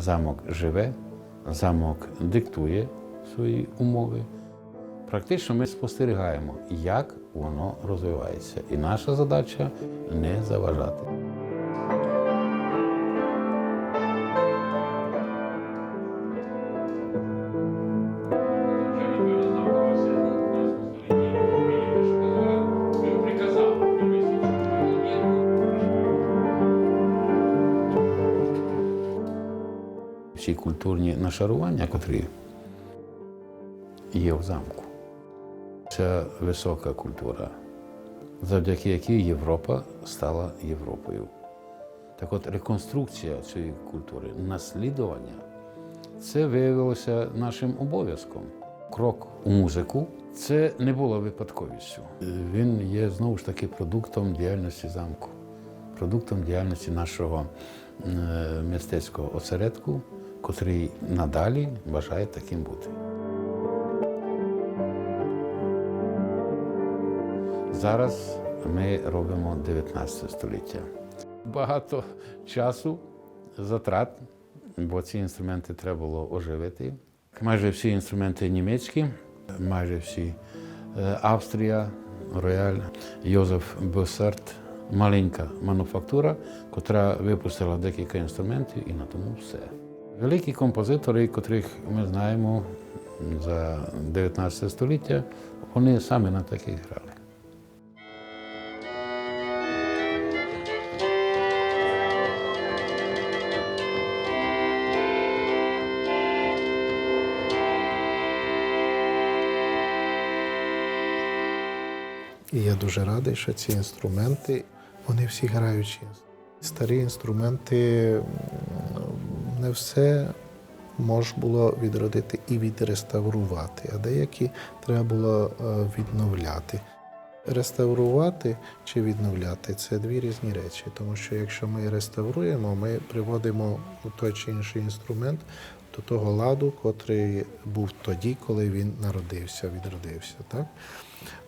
Замок живе, замок диктує свої умови. Практично ми спостерігаємо, як воно розвивається. І наша задача не заважати. Всі культурні нашарування, котрі є в замку. Це висока культура, завдяки якій Європа стала Європою. Так от реконструкція цієї культури, наслідування, це виявилося нашим обов'язком. Крок у музику це не було випадковістю. Він є знову ж таки продуктом діяльності замку, продуктом діяльності нашого е, мистецького осередку, котрий надалі бажає таким бути. Зараз ми робимо 19 століття. Багато часу, затрат, бо ці інструменти треба було оживити. Майже всі інструменти німецькі, майже всі Е, Австрія, Рояль, Йозеф Босарт, маленька мануфактура, котра випустила декілька інструментів і на тому все. Великі композитори, котрих ми знаємо за 19 століття, вони саме на таких грали. І я дуже радий, що ці інструменти, вони всі граючі. Старі інструменти не все можна було відродити і відреставрувати, а деякі треба було е, відновляти. Реставрувати чи відновляти це дві різні речі, тому що якщо ми реставруємо, ми приводимо той чи інший інструмент до того ладу, котрий був тоді, коли він народився, відродився. Так?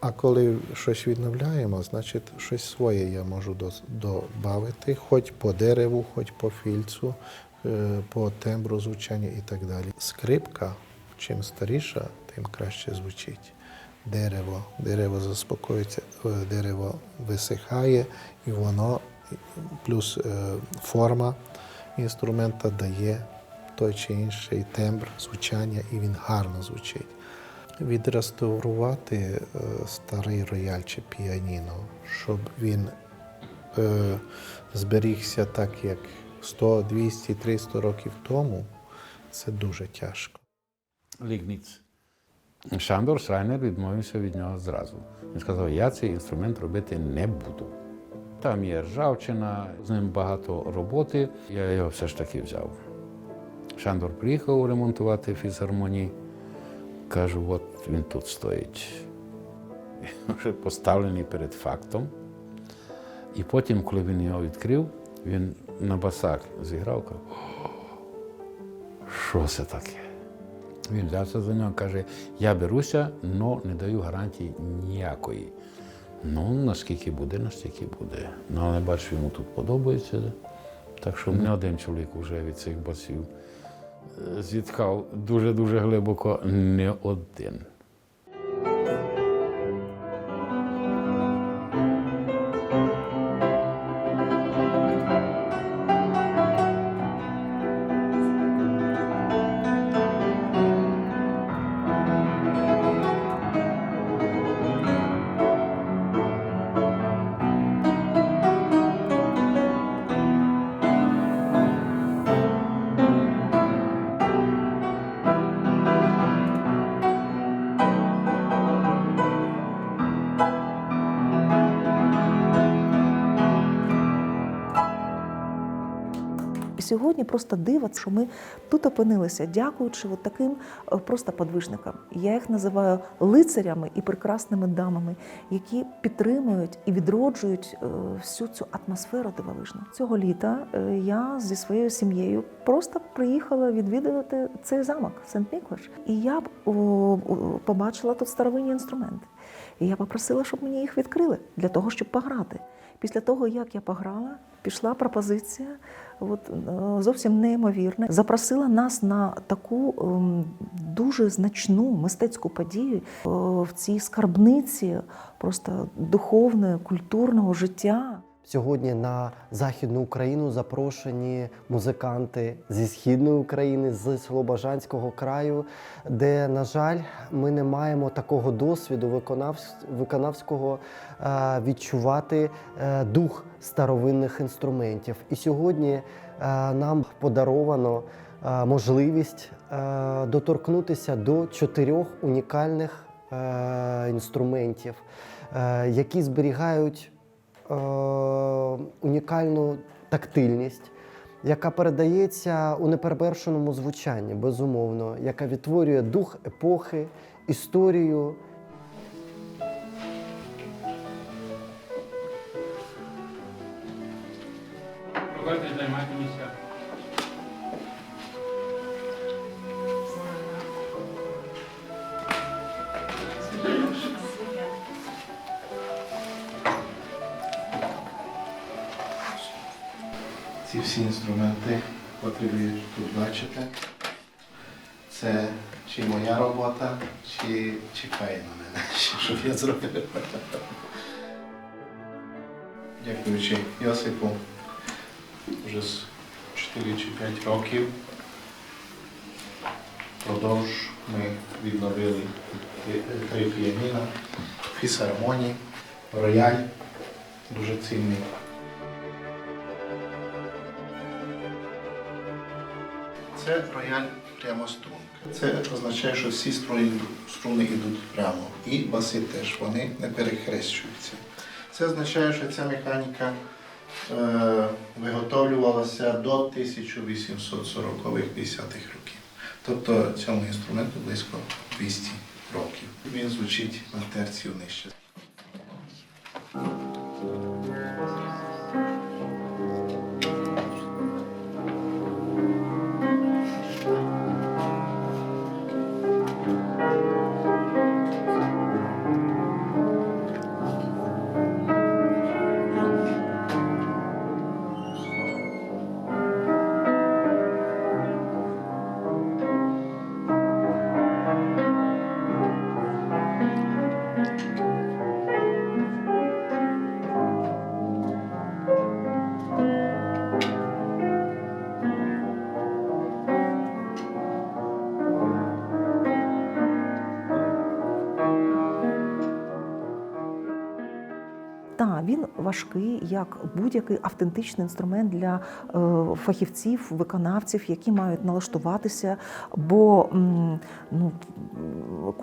А коли щось відновляємо, значить щось своє я можу додати, хоч по дереву, хоч по фільцу, по тембру звучання і так далі. Скрипка, чим старіша, тим краще звучить. Дерево, дерево заспокоїться, е, дерево висихає, і воно плюс е, форма інструмента дає той чи інший тембр звучання, і він гарно звучить. Відреставрувати е, старий рояль чи піаніно, щоб він е, зберігся так, як 100, 200, 300 років тому, це дуже тяжко. Лігніц. Шандор Шрайнер відмовився від нього зразу. Він сказав, я цей інструмент робити не буду. Там є ржавчина, з ним багато роботи. Я його все ж таки взяв. Шандор приїхав ремонтувати фізгармонії. Кажу, от він тут стоїть. Він Вже поставлений перед фактом. І потім, коли він його відкрив, він на басак зіграв, каже, що це таке? Він взявся за нього, каже, я беруся, але не даю гарантії ніякої. Ну, наскільки буде, настільки буде. Ну, але бачу, йому тут подобається. Так що не один чоловік вже від цих басів е, зітхав дуже-дуже глибоко, не один. Сьогодні просто диво, що ми тут опинилися, дякуючи от таким е, просто подвижникам. Я їх називаю лицарями і прекрасними дамами, які підтримують і відроджують е, всю цю атмосферу дивовижну. Цього літа е, я зі своєю сім'єю просто приїхала відвідувати цей замок Сент Міклаш. І я о, побачила тут старовинні інструменти. І я попросила, щоб мені їх відкрили для того, щоб пограти. Після того, як я пограла, пішла пропозиція от, е, зовсім неймовірне. Запросила нас на таку ем, дуже значну мистецьку подію е, в цій скарбниці просто духовного, культурного життя. Сьогодні на Західну Україну запрошені музиканти зі східної України, з Слобожанського краю, де, на жаль, ми не маємо такого досвіду виконавсь- виконавського е, відчувати е, дух старовинних інструментів. І сьогодні е, нам подаровано можливість доторкнутися до чотирьох унікальних інструментів, які зберігають е, унікальну тактильність, яка передається у неперевершеному звучанні, безумовно, яка відтворює дух епохи, історію. Котрі ви тут бачите, це чи моя робота, чи чекає на мене, щоб я зробив. Дякуючи Йосипу, вже з 4 чи 5 років продовж ми відновили три піаніно, фісармонії, рояль, дуже цінний. Це рояль прямострунка. Це означає, що всі струни йдуть прямо. І баси теж, вони не перехрещуються. Це означає, що ця механіка е, виготовлювалася до 1840-50-х років. Тобто цьому інструменту близько 200 років. Він звучить на терцію нижче. Важкий, як будь-який автентичний інструмент для е, фахівців, виконавців, які мають налаштуватися, бо ну,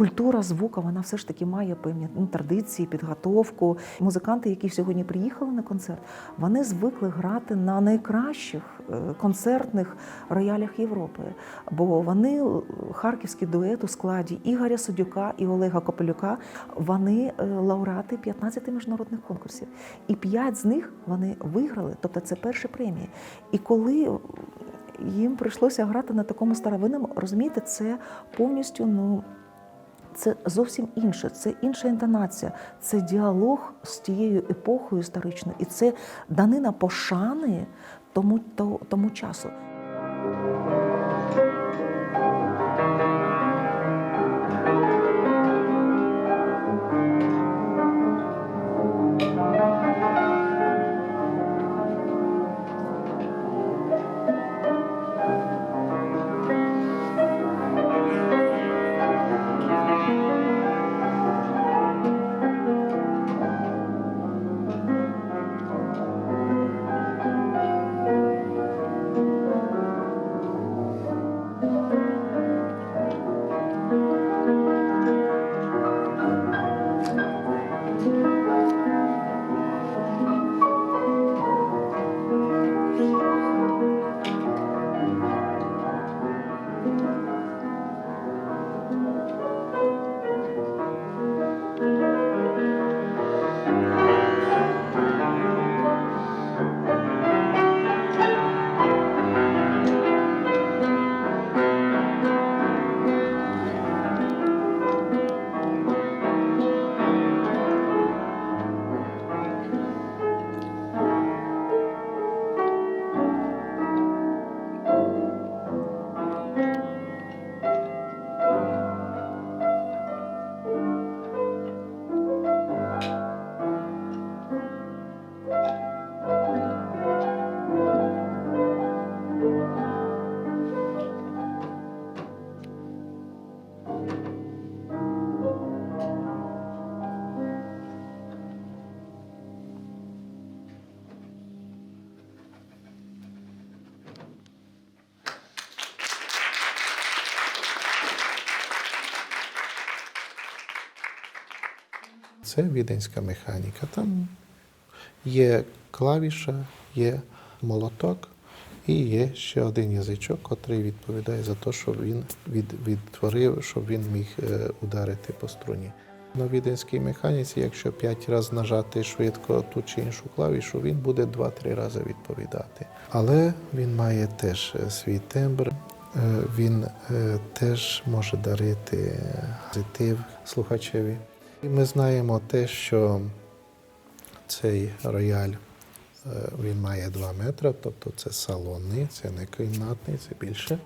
культура звука вона все ж таки має певні ну, традиції, підготовку. Музиканти, які сьогодні приїхали на концерт, вони звикли грати на найкращих е, концертних роялях Європи, бо вони е, харківський дует у складі Ігоря Судюка і Олега Копелюка. Вони е, лауреати 15 міжнародних конкурсів. І п'ять з них вони виграли, тобто це перші премії. І коли їм прийшлося грати на такому старовинному, розумієте, це повністю ну. Це зовсім інше, це інша інтонація, це діалог з тією епохою історичною, і це данина пошани тому, то- тому часу. Це віденська механіка. Там є клавіша, є молоток і є ще один язичок, який відповідає за те, щоб він відтворив, щоб він міг е, ударити по струні. На віденській механіці, якщо п'ять разів нажати швидко ту чи іншу клавішу, він буде два-три рази відповідати. Але він має теж е, свій тембр, е, він теж може дарити позитив слухачеві. І ми знаємо те, що цей рояль е, він має 2 метри, тобто це салонний, це не кімнатний, це більше.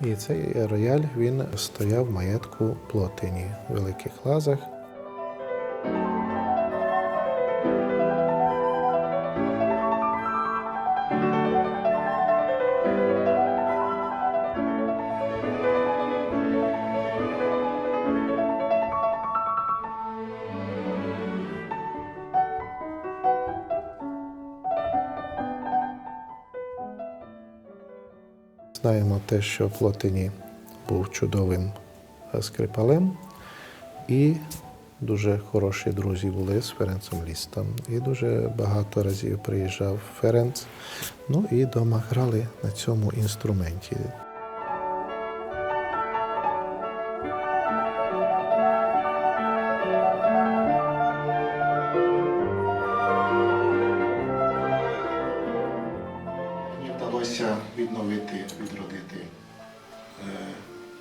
І цей рояль він стояв в маєтку Плотині в Великих Лазах. Знаємо те, що Плотині був чудовим скрипалем, і дуже хороші друзі були з Ференцем Лістом. І дуже багато разів приїжджав Ференц. Ну і дома грали на цьому інструменті. Відновити, відродити е,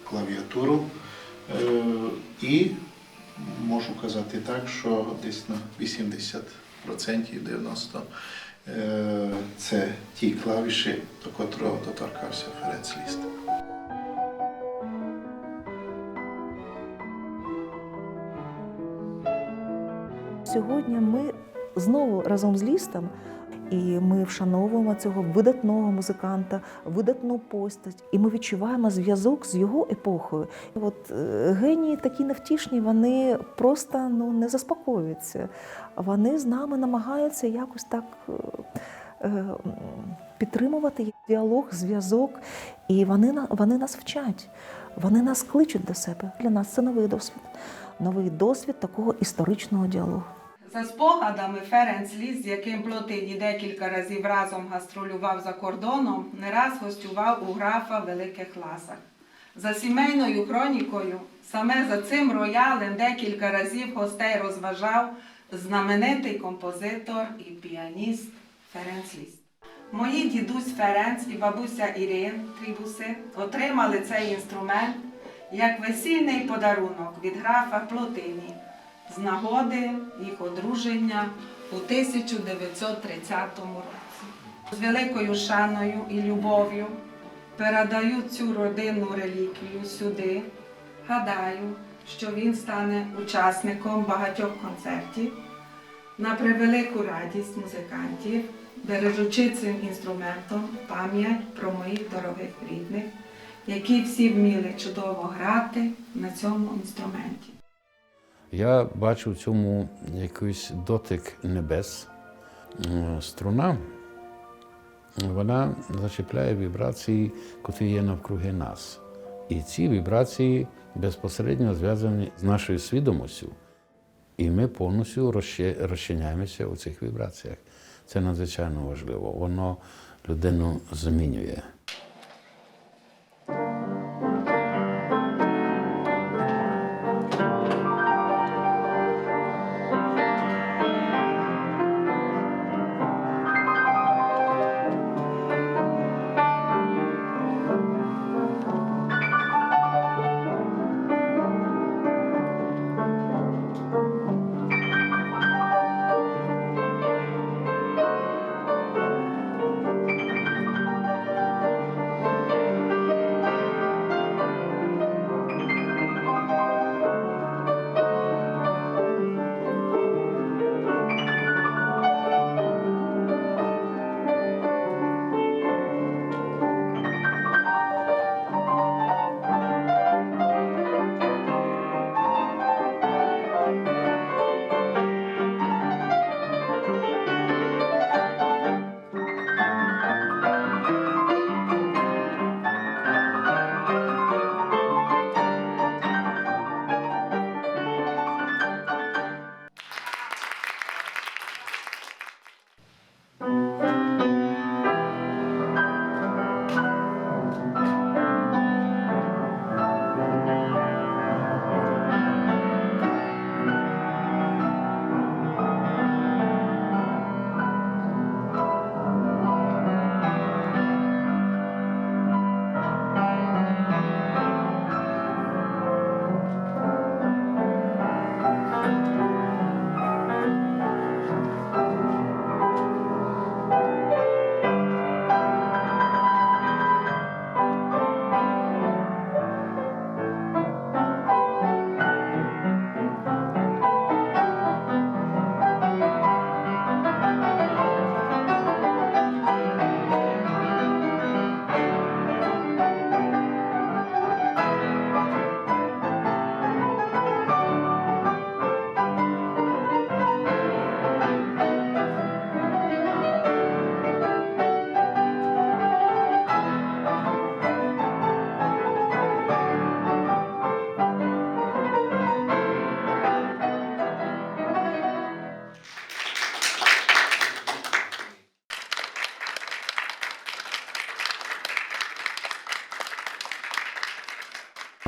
клавіатуру. Е, і можу казати так, що десь на 80%, 90% е, це ті клавіші, до котрого доторкався Ференц Ліст. Сьогодні ми знову разом з лістом, і ми вшановуємо цього видатного музиканта, видатну постать, і ми відчуваємо зв'язок з його епохою. От е, генії такі невтішні, вони просто ну не заспокоюються. Вони з нами намагаються якось так. е, е, Підтримувати діалог, зв'язок, і вони, вони нас вчать, вони нас кличуть до себе. Для нас це новий досвід, новий досвід такого історичного діалогу. За спогадами Ференц Ліс, з яким Плотині декілька разів разом гастролював за кордоном, не раз гостював у графа в Великих Ласах. За сімейною хронікою, саме за цим роялем декілька разів гостей розважав знаменитий композитор і піаніст Ференц Ліс. Мої дідусь Ференц і бабуся Ірин Трібуси отримали цей інструмент як весільний подарунок від графа Плотині з нагоди їх одруження у 1930 році. З великою шаною і любов'ю передаю цю родинну реліквію сюди. Гадаю, що він стане учасником багатьох концертів на превелику радість музикантів, бережучи цим інструментом пам'ять про моїх дорогих рідних, які всі вміли чудово грати на цьому інструменті. Я бачу в цьому якийсь дотик небес. Струна, вона зачіпляє вібрації, які є навкруги нас. І ці вібрації безпосередньо зв'язані з нашою свідомістю. І ми повністю розчиняємося у цих вібраціях. Це надзвичайно важливо. Воно людину змінює.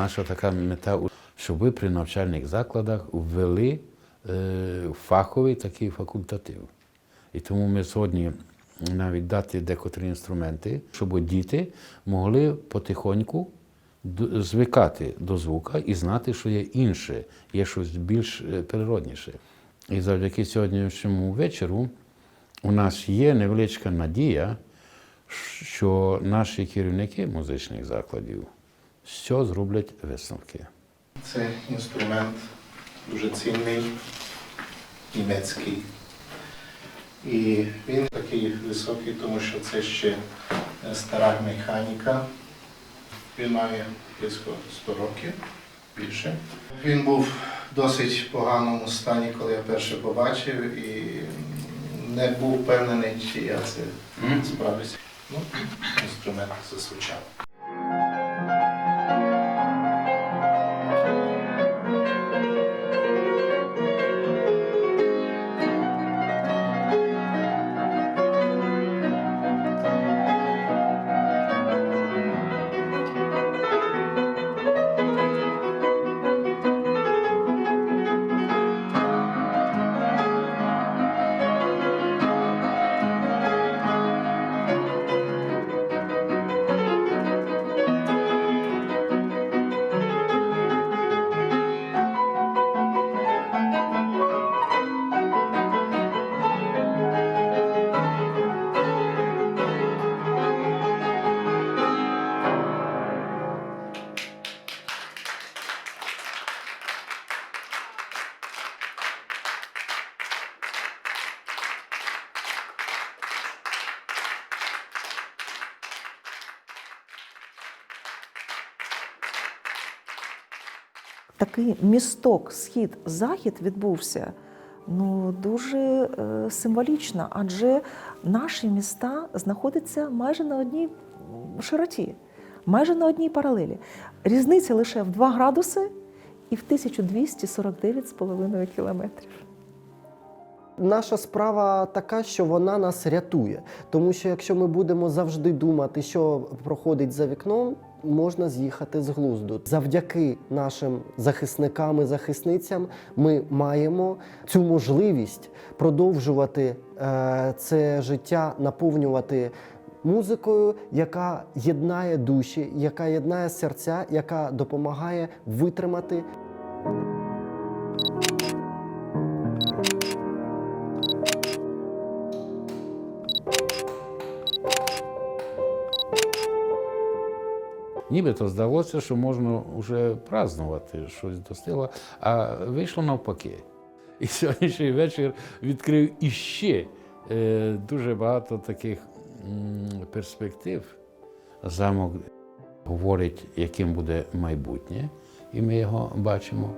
Наша така мета, щоб ви при навчальних закладах ввели е, фаховий такий факультатив. І тому ми сьогодні навіть дати декотрі інструменти, щоб діти могли потихоньку звикати до звука і знати, що є інше, є щось більш е, природніше. І завдяки сьогоднішньому вечору у нас є невеличка надія, що наші керівники музичних закладів все зроблять висновки. Це інструмент дуже цінний, німецький. І він такий високий, тому що це ще е, стара механіка. Він має близько 100 років більше. Він був в досить поганому стані, коли я перше побачив, і не був впевнений, чи я це справлюся. Ну, інструмент засвучав. Такий місток схід-захід відбувся ну, дуже е, символічно, адже наші міста знаходяться майже на одній широті, майже на одній паралелі. Різниця лише в 2 градуси і в 1249,5 кілометрів. Наша справа така, що вона нас рятує. Тому що якщо ми будемо завжди думати, що проходить за вікном, можна з'їхати з глузду. Завдяки нашим захисникам і захисницям ми маємо цю можливість продовжувати е, це життя, наповнювати. Музикою, яка єднає душі, яка єднає серця, яка допомагає витримати Нібито здалося, що можна вже празднувати щось достигло, а вийшло навпаки. І сьогоднішній вечір відкрив іще е, дуже багато таких перспектив. Замок говорить, яким буде майбутнє, і ми його бачимо.